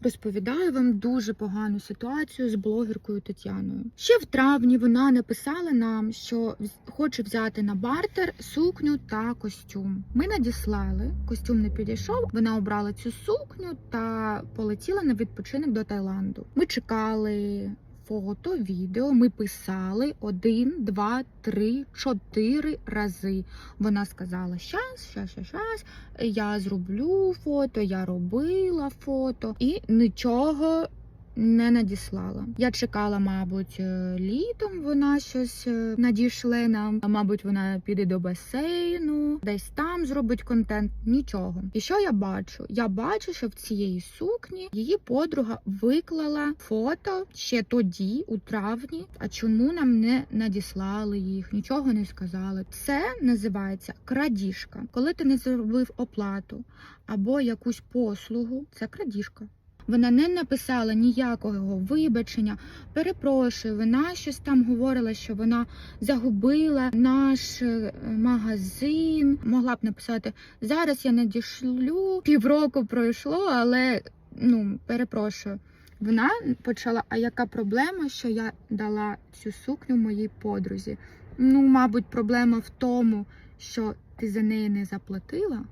розповідаю вам дуже погану ситуацію з блогеркою Тетяною. Ще в травні вона написала нам, що хоче взяти на бартер сукню та костюм. Ми надіслали, костюм не підійшов. Вона обрала цю сукню та полетіла на відпочинок до Таїланду. Ми чекали. Фото, відео ми писали один, два, три, чотири рази. Вона сказала: щас, щас, щас, я зроблю фото, я робила фото і нічого не надіслала. Я чекала, мабуть, е, літом вона щось е, надішле нам. А мабуть, вона піде до басейну, десь там зробить контент. Нічого. І що я бачу? Я бачу, що в цієї сукні її подруга виклала фото ще тоді, у травні. А чому нам не надіслали їх? Нічого не сказали. Це називається крадіжка. Коли ти не зробив оплату або якусь послугу, це крадіжка. Вона не написала ніякого вибачення. Перепрошую, вона щось там говорила, що вона загубила наш е, магазин. Могла б написати зараз. Я надішлю. Півроку пройшло, але ну перепрошую. Вона почала. А яка проблема, що я дала цю сукню моїй подрузі? Ну, мабуть, проблема в тому, що ти за неї не заплатила.